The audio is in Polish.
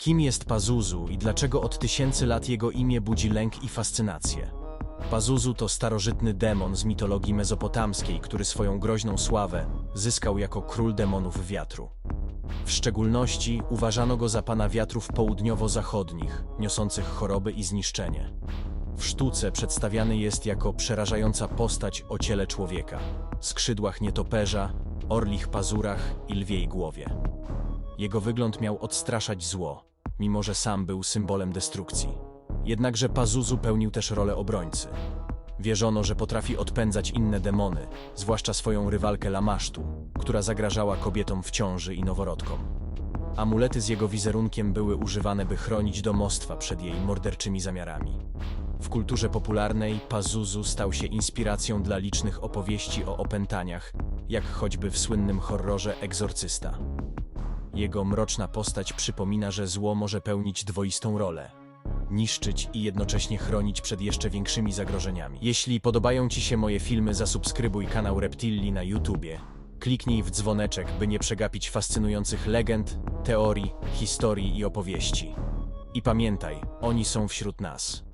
Kim jest Pazuzu i dlaczego od tysięcy lat jego imię budzi lęk i fascynację? Pazuzu to starożytny demon z mitologii mezopotamskiej, który swoją groźną sławę zyskał jako król demonów wiatru. W szczególności uważano go za pana wiatrów południowo-zachodnich, niosących choroby i zniszczenie. W sztuce przedstawiany jest jako przerażająca postać o ciele człowieka, skrzydłach nietoperza, orlich pazurach i lwiej głowie. Jego wygląd miał odstraszać zło, mimo że sam był symbolem destrukcji. Jednakże Pazuzu pełnił też rolę obrońcy. Wierzono, że potrafi odpędzać inne demony, zwłaszcza swoją rywalkę Lamasztu, która zagrażała kobietom w ciąży i noworodkom. Amulety z jego wizerunkiem były używane, by chronić domostwa przed jej morderczymi zamiarami. W kulturze popularnej Pazuzu stał się inspiracją dla licznych opowieści o opętaniach, jak choćby w słynnym horrorze Egzorcysta. Jego mroczna postać przypomina, że zło może pełnić dwoistą rolę. Niszczyć i jednocześnie chronić przed jeszcze większymi zagrożeniami. Jeśli podobają Ci się moje filmy, zasubskrybuj kanał Reptilli na YouTubie. Kliknij w dzwoneczek, by nie przegapić fascynujących legend, teorii, historii i opowieści. I pamiętaj, oni są wśród nas.